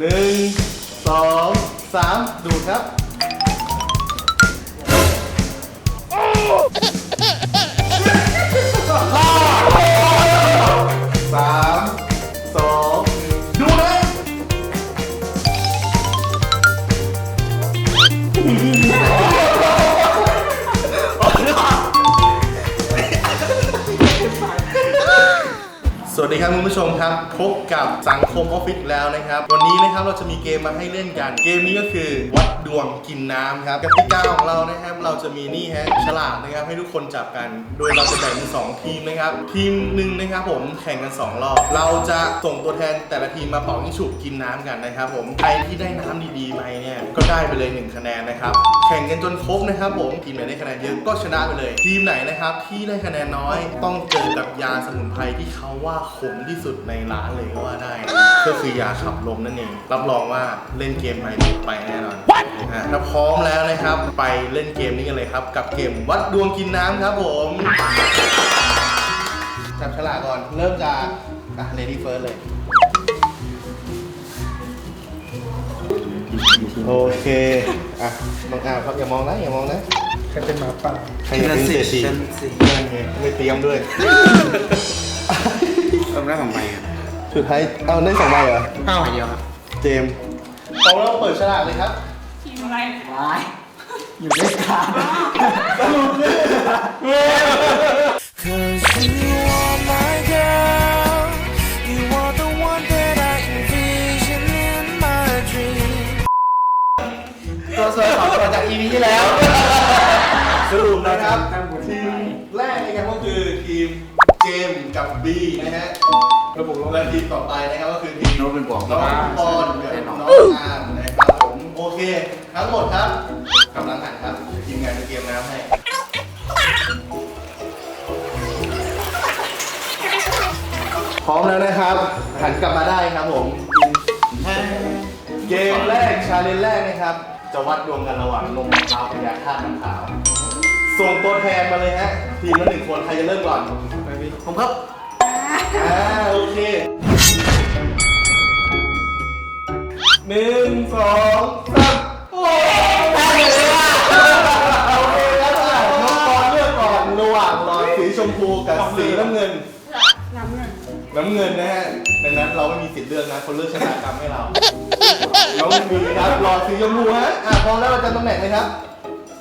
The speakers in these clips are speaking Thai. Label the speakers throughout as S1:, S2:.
S1: หนึ่งสองสามดูดครับ ดีครับคุณผู้ชมครับ พบกับสังคมออฟฟิศแล้วนะครับ วันนี้นะครับเราจะมีเกมมาให้เล่นกัน เกมนี้ก็คือวัดดวงกินน้ำครับกติกาของเรานะครับเราจะมีนี่ฮะฉลากนะครับให้ทุกคนจับกัน โดยเราจะแบ่งเป็นสองทีมนะครับ ทีมหนึ่งนะครับผมแข่งกันสองรอบเราจะส่งตัวแทนแต่ละทีมมาเป่ายิงฉุบกินน้ำกันนะครับ ผมใครที่ได้น้ำดีๆไปเนี่ยก็ได้ไปเลยหนึ่งคะแนนนะครับแข่งกันจนครบนะครับผมทีมไหนได้คะแนนเยอะก็ชนะไปเลย ทีมไหนนะครับที่ได้คะแนนน้อยต้องเจอกับยาสมุนไพรที่เขาว่าขมที่สุดในร้านเลยก็ว่าได้ ก็คือยาขับลมนั่นเอง รับรองว่าเล่นเกมไปถูกไปแน่นอนอะถ้าพร้อมแล้วนะครับ ไปเล่นเกมนี้กันเลยครับ กับเกมวัดดวงกินน้ำครับผมจับฉลากก่อน เริ่มจากอะ lady first เลย โอเค อะน้องอาวครับอย่ามองนะอย่ามองนะ
S2: ใครเป็นหมาป่า
S1: ใครจะเป็นเศรษฐี
S3: ฉันสิ
S1: นั่นไงไม่เตรียมด้วย
S3: เริ่มแรกของใบครับ
S1: สุดท้ายเอาได้สองใบเหรอ
S3: เป้าใบเดียวครับ
S1: เจมส์พร้อมแล้วเปิดฉลากเลยครับ
S4: ทีมอะไร
S3: ว้ายอยู่ด้วยกัน
S5: Cause you are my girl. You are the one that I envision in my dream.
S1: ตัวสวยของตัวจาก EP ที่แล้ว สรุปนะครับ ทีมแรกนะครับก็คือทีมเจมส์ กับบีนะฮะ
S2: ระบบรถ
S1: และทีมต่อไปนะครับก็คือทีม
S3: โน้ตเป็นบวก
S1: น้องปอนกับ
S3: แน่นอน
S1: น้องอาร์มนะครับผมโอเค ทั้งหมดครับกำลังหันครับทีมงานจะเตรียมน้ำให้พร้อมแล้วนะครับหันกลับมาได้ครับผมเกมแรกชาเลนจ์แรกนะครับ จะวัดดวงกันระหว่างนมมะพร้าวกับยาธาตุน้ำขาว ส่งตัวแทนมาเลยฮะทีมละหนึ่งคนใครจะเริ่มก่อน
S2: ไป พี่
S1: ผมครับอ่าโอเคหนึ่งสองสามโอ้ยได้เลยอะโอเคครับอะน้องปอนเลือกก่อนระหว่างหลอดสีชมพูกับสีน้ำเงิน
S4: น้ำเงิน
S1: น้ำเงินนะฮะดังนั้นเราไม่มีสิทธิ์เลือกนะเขาเลือกชะตากรรมให้เราน้องมีครับรอสีชมพูฮะอะพร้อมแล้วประจำตำแหน่งเลยครับ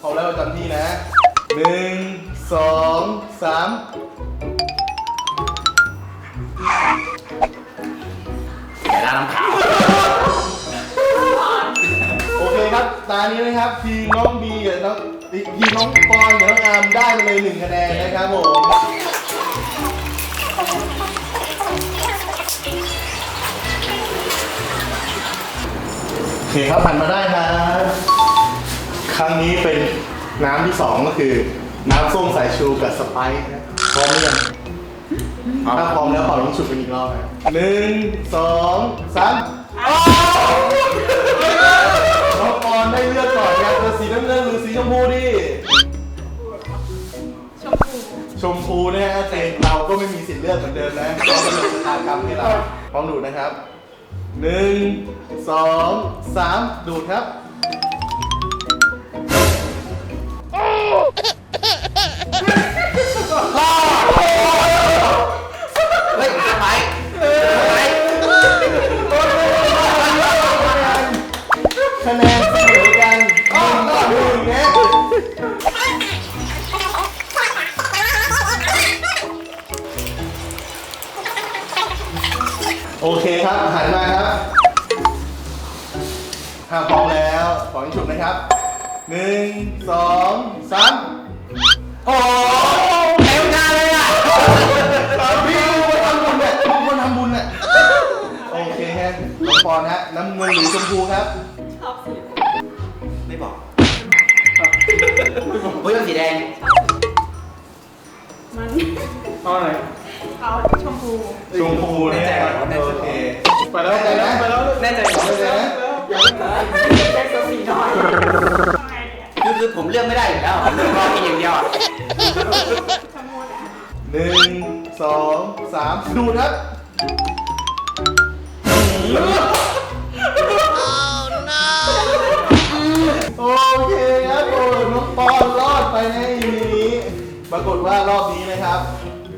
S1: พร้อมแล้วประจำที่นะหนึ่งสองสาม
S3: แต่ละน้ำขาว
S1: โอเคครับ ตานี้นะครับ ทีมน้องบีกับน้องทีมน้องปอนกับน้องอาร์มได้ไปเลยหนึ่งคะแนนนะครับผม โอเคครับผ่านมาได้ครับ ครั้งนี้เป็นน้ำที่สองก็คือ น้ำส้มสายชูกับสไปซ์นะพร้อมหรือยัง ถ้าพร้อมแล้วขอลงฉุดกันอีกรอบนะหนึ่งสองสามน้องปอนได้เลือกก่อนครับจะสีน้ำเงินหรือสีชมพูดี
S4: ชมพู
S1: ชมพูเนี่ยฮะแต่เราก็ไม่มีสิทธิ์เลือกเหมือนเดิมนะเรากำหนดชะตากรรมให้เราพร้อมดูดนะครับหนึ่งสองสามดูดครับ โอเคครับหันมาครับถ้าพร้อมแล้วขอให้ฉุบนะครับหนึ่งสองสามโอ้เร็วจังเลยอะพี่ดูคนทำบุญเนี่ยดูคนทำบุญเนี่ยโอเคฮะน้องปอนฮะน้ำเงินหรือชมพูครับ
S4: ชอบสี
S3: ไม่บอกเฮ้ยเป็นสีแดง
S4: มัน
S2: เอาไหน
S4: เอาชมพู
S1: ชมพูเนี่ยโอเค
S2: ไปแล้ว
S1: ไปแล้ว
S2: ไปแล้ว
S3: แน่ใจเหรอ
S1: ไปแล้ว
S4: แจ็คสีน้อย
S3: คือคือผมเลือกไม่ได้อยู่แล้วรอกินอย่างเดียว
S1: หนึ่งสองสามดูครับโอเคครับโอ้น้องปอนรอดไปในนี้ ปรากฏว่ารอบนี้นะครับ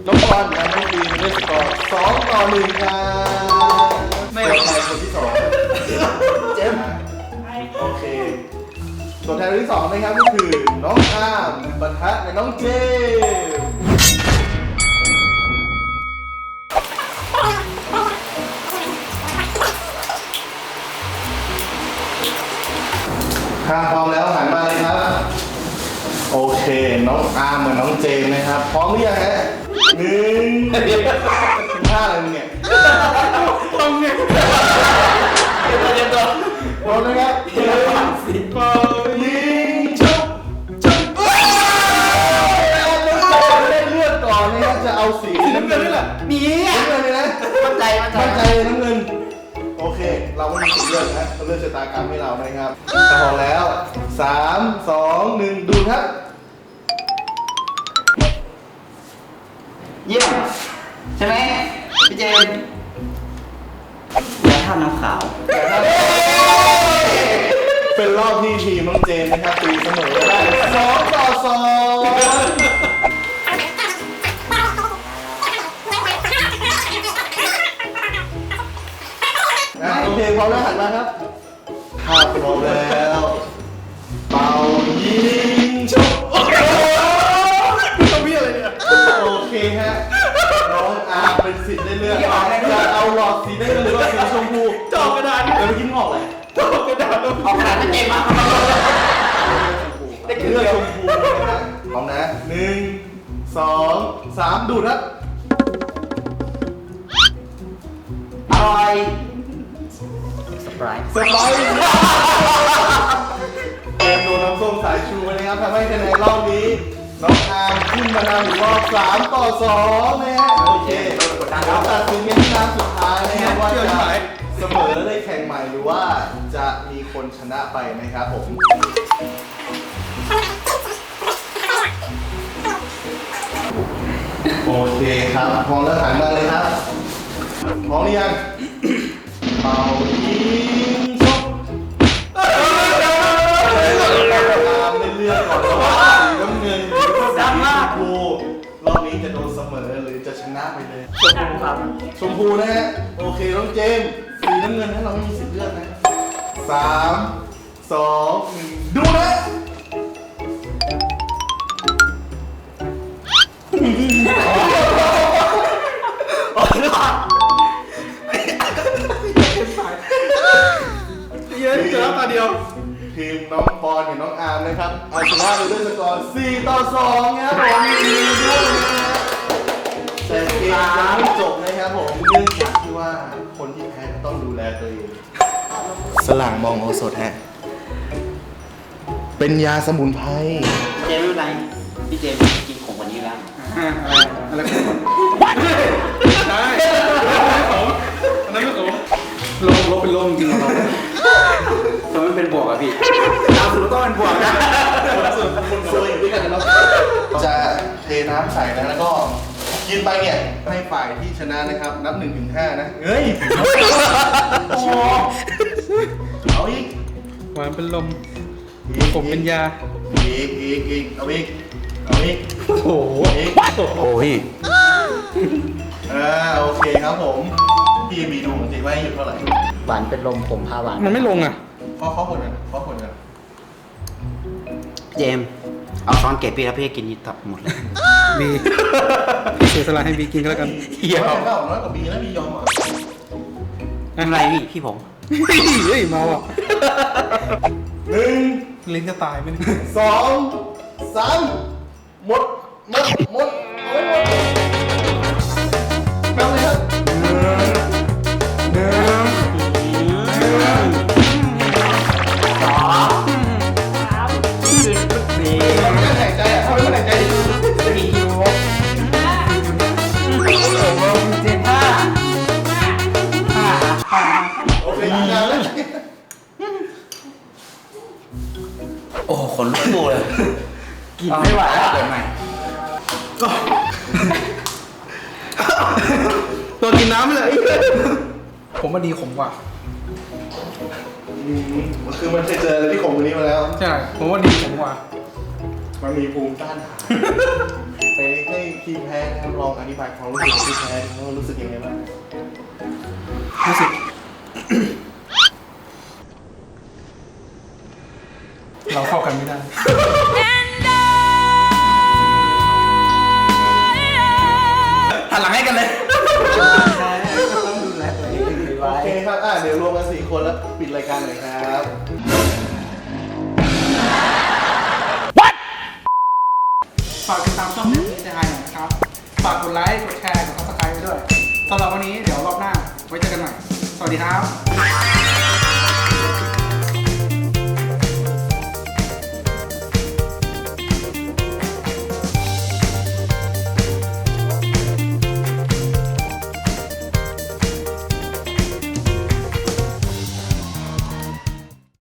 S1: น้องบอลและน้องฟีนได้สกอร์สองต่อหนึ่งครับไม่เป็นไรคนที่สองเจมส์โอเค ตัวแทนคนที่สองนะครับก็คือน้องอามปะทะกับน้องเจมส์ถ้าพร้อมแล้วหันมาเลยครับ โอเค น้องอาร์มกับน้องเจมส์นะครับ พร้อมหรือยังฮะ หนึ่งท่าอะไรมึงเนี่ย
S2: ต้องเนี่ย
S3: เรียนตัว
S1: พร้อมนะครับหนึ่งสองยิงชุบชุบว้าวน้องเจมส์ได้เลือดก่อนนะครับจะเอาสีน้ำเงินนี่แหละ
S3: มีอะ
S1: น้ำเงินเลยนะ
S3: มั่นใจมั่นใจ
S1: มั่นใจเลยน้ำเงินโอเค เราไม่มีสิทธิ์เลือกนะเขาเลือกชะตากรรมให้เรานะครับถ้าพร้อมแล้วสามสองหนึ่งดูครับ
S3: เยี่ยมใช่ไหมพี่เจมส์แล้วท่าน้ำขาว
S1: เป็นรอบที่ทีมน้องเจนนะครับตีเสมอได้สองต่อสองอะโอเคพร้อมแล้วหันมาครับถ้าพร้อมแล้ว ได้เลือกหรือว่าสีชมพู
S2: จอกกระดาษ
S1: เดี๋ยวไปกินหอกเลย
S2: จอกกระดาษแล้ว
S3: เอาขนาดนั้นเจมส์มา
S1: ได้เลือกชมพูนะฮะพร้อมนะหนึ่งสองสามดูดครับ
S3: อร่อยสปราย
S1: สไปร์เกมโดนน้ำส้มสายชูไปนะครับทำให้คะแนนรอบนี้น้องอาร์มขึ้นมานำอยู่รอบสามต่อสองนะฮะโอเค แล้วตัดสินกันที่นัดสุดท้ายนะครับว่าจะเสมอได้แข่งใหม่หรือว่าจะมีคนชนะไปนะครับผมโอเคครับพร้อมแล้วหันมาเลยครับพร้อมหรือยังเป่ายิงชุบตามในเรื่องก่อนว่าสีน้ำเงินหรือว่าสีชมพู รอบนี้จะโดนเสมอหรือจะชนะไปเลย
S3: ชมพูครับ
S1: ชมพูนะฮะโอเคน้องเจมส์สีน้ำเงินถ้าเราไม่มีสิทธิ์เลือกนะสามสองหนึ่งดูนะ
S2: เย็นเจอตาเดียว
S1: ทีมน้องปอนกับน้องอาร์มนะครับเอาชนะไปด้วยสกอร์4ต่อ2ครับผมยินดีด้วยนะฮะแต่เกมยังไม่จบนะครับผมเนื่องจากที่ว่าคนที่แพ้ต้องดูแลตัวเองสลังมองโอสถฮะเป็นยาสมุนไพร
S3: เจมส์ไม่เป็นไรพี่เจมส์กินของวันนี้แล้ว
S2: อะไรได้ไม่ขมอันนั้นไม่ขมลมลบเป็นลมจริงเหรอ
S3: ทำไมเป็นบวกอะพี่ดาวสุดต้องเป็นบวกนะ
S1: ส่วนคนซวยอยู่ด้วยกันนะเนาะจะเทน้ำใส่นะแล้วก็กินไปเนี่ยให้ฝ่ายที่ชนะนะครับ นับ1นถึงหนะเฮ้ยโอ้โหเอาอีก
S2: หวานเป็นลม
S1: อีก
S2: ผมเป็นยา
S1: อีกอีกอีกเอาอีกเอาอีก
S2: โอ้โห
S1: อีก
S3: โอ้ย
S1: อ่าโอเคครับผมพี่มีดูของจริงว่าให้หยุดเท่าไหร่
S3: หวานเป็นลมผมพาหวาน
S2: มันไม่ลงอะ
S1: ข้อข้อคนกันข้อคนกัน
S3: เจมส์เอาช้อนเก็บพี่แล้วพี่กินตับหมดเลย
S2: บีพี่เสียสละให้บีกินก็แล้วกัน
S1: เหี้ยเอาน้อยกว่าบีแล้วบียอมเหรอ
S3: ไม่เป็นไรพี่พี่ผม
S2: เฮ้ยเมาอะ
S1: หนึ่ง
S2: ลิ้นจะตายไหม
S1: สองสามหมดหมดหมดเอาให้หมด
S3: นลุกตัวเลย กินไม่ไหวแล้วเกิดใหม่
S2: ตัวกินน้ำเลย ผมว่าดีขมกว่า
S1: อืมคือมันเคยเจออะไรที่ขมกว่านี้มาแล้ว
S2: ใช่ ผมว่าดีขมกว่า
S1: มันมีภูมิต้านทานให้ทีมแพ้นะครับลองอธิบายความรู้สึกของทีมแพ้นะครับว่ารู้สึกยังไงบ้าง
S2: รู้สึก เราเข้ากันไม่ได้ หันหลังให้กันเลย
S3: ใช่ก็ต้องดูแลตัวเองดี
S1: โอ
S3: ไว้
S1: เคครับ อะเดี๋ยวรวมกันสี่คนแล้วปิดรายการหน่อยครับ
S2: ฝากติดตามช่องนี้จะหายหน่อยนะครับ ฝากกดไลค์ กดแชร์ กดซับสไครต์ไว้ด้วยสำหรับวันนี้เดี๋ยวรอบหน้าไว้เจอกันใหม่ สวัสดีครับ